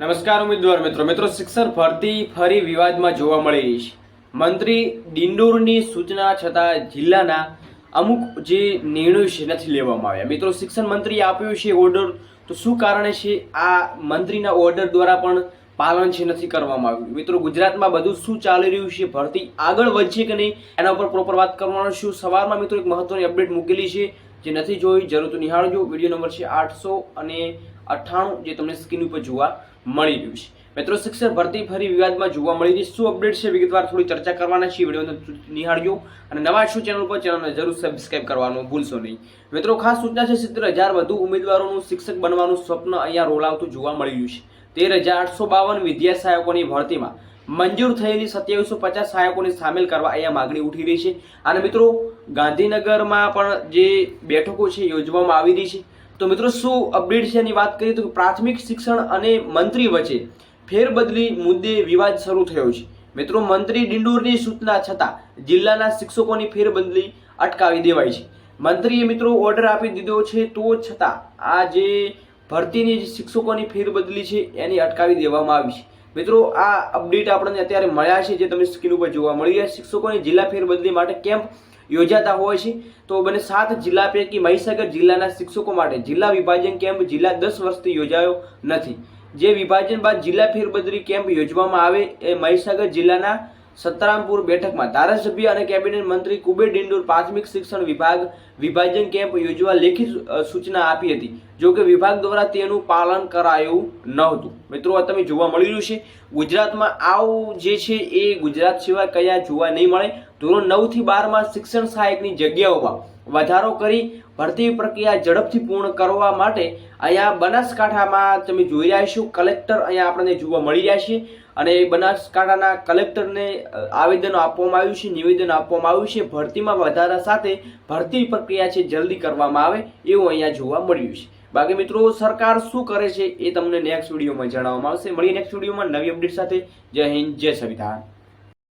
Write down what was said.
નમસ્કાર ઉમેદવાર મિત્રો. મિત્રો, શિક્ષણ ભરતી ફરી વિવાદમાં જોવા મળી છે મંત્રી ડિંડોરની સૂચના છતાં જિલ્લાના અમુક જે નિર્ણયો છે નથી લેવામાં આવ્યા. મિત્રો, શિક્ષણ મંત્રીએ આપ્યો છે ઓર્ડર. તો શું કારણે છે? આ મંત્રીના ઓર્ડર દ્વારા પણ પાલન છે નથી કરવામાં આવ્યું. મિત્રો, ગુજરાતમાં બધું શું ચાલી રહ્યું છે? ભરતી આગળ વધશે કે નહીં? એના ઉપર પ્રોપર વાત કરવાનો છું. સવારમાં મિત્રો એક મહત્વની અપડેટ મૂકેલી છે. જે નથી જોઈ, જરૂર તો નિહાળજો. વીડિયો નંબર છે આઠસો અને અઠ્ઠાણું જે તમને સ્ક્રીન ઉપર જોવા મળી રહ્યું છે. મિત્રો શિક્ષક ભરતી ફરી વિવાદમાં જોવા મળી રહી શું અપડેટ છે? વિગતવાર થોડી ચર્ચા કરવાના છે વીડિયો નિહાળજો. અને નવા શું ચેનલ પર, ચેનલને જરૂર સબસ્ક્રાઇબ કરવાનું ભૂલશો નહીં. મિત્રો, ખાસ સૂચના છે, સિત્તેર હજાર વધુ ઉમેદવારોનું શિક્ષક બનવાનું સ્વપ્ન અહીંયા રોલાવતું જોવા મળી રહ્યું છે. તેર હજાર આઠસો બાવન વિદ્યા સહાયકોની ભરતીમાં મંજૂર થયેલી સત્યાવીસો પચાસ સહાયકોને સામેલ કરવા અહીંયા માગણી ઉઠી રહી છે. અને મિત્રો, ગાંધીનગરમાં પણ જે બેઠકો છે યોજવામાં આવી રહી છે. તો મિત્રો, શું અપડેટ છે એની વાત કરીએ તો પ્રાથમિક શિક્ષણ અને મંત્રી વચ્ચે ફેરબદલી મુદ્દે વિવાદ શરૂ થયો છે. મિત્રો, મંત્રી ડિંડોરની સૂચના છતાં જિલ્લાના શિક્ષકોની ફેરબદલી અટકાવી દેવાઈ છે. મંત્રીએ મિત્રો ઓર્ડર આપી દીધો છે, તો છતાં આ જે ભરતીની જે શિક્ષકોની ફેરબદલી છે એની અટકાવી દેવામાં આવી છે. મિત્રો, આ અપડેટ આપણને અત્યારે મળ્યા છે, જે તમને સ્ક્રીન ઉપર જોવા મળી રહ્યા શિક્ષકોની જિલ્લા ફેરબદલી માટે કેમ્પ યોજાતા હોય છે. તો બને સાત જિલ્લા પૈકી મહીસાગર જિલ્લાના શિક્ષકો માટે જિલ્લા વિભાજન કેમ્પ જિલ્લા દસ વર્ષથી યોજાયો નથી. જે વિભાજન બાદ જિલ્લા ફેરબદલી કેમ્પ યોજવામાં આવે એ મહીસાગર જિલ્લાના સતરામપુર બેઠકમાં ધારાસભ્ય અને કેબિનેટ મંત્રી કુબેર ડિંડોર પ્રાથમિક શિક્ષણ વિભાગ વિભાજન કેમ્પ યોજવા લેખિત સૂચના આપી હતી. જો કે વિભાગ દ્વારા તેનું પાલન કરાયું નહોતું. મિત્રો, આ તમે જોવા મળી રહ્યું છે. ગુજરાતમાં આવું જે છે એ ગુજરાત સિવાય કયા જોવા નહીં મળે. ધોરણ નવથી બારમાં શિક્ષણ સહાયકની જગ્યાઓમાં વધારો કરી ભરતી પ્રક્રિયા ઝડપથી પૂર્ણ કરવા માટે અહીંયા બનાસકાંઠામાં તમે જોઈ રહ્યા છો, કલેક્ટર અહીંયા આપણને જોવા મળી રહ્યા છે અને બનાસકાંઠાના કલેક્ટરને આવેદન આપવામાં આવ્યું છે, નિવેદન આપવામાં આવ્યું છે. ભરતીમાં વધારા સાથે ભરતી પ્રક્રિયા છે, જલ્દી કરવામાં આવે એવું અહીંયા જોવા મળ્યું છે. બાકી મિત્રો, સરકાર શું કરે છે એ તમને નેક્સ્ટ વિડીયોમાં જણાવવામાં આવશે. મળીએ નેક્સ્ટ વિડીયોમાં નવી અપડેટ સાથે. જય હિન્દ, જય સંવિધાન.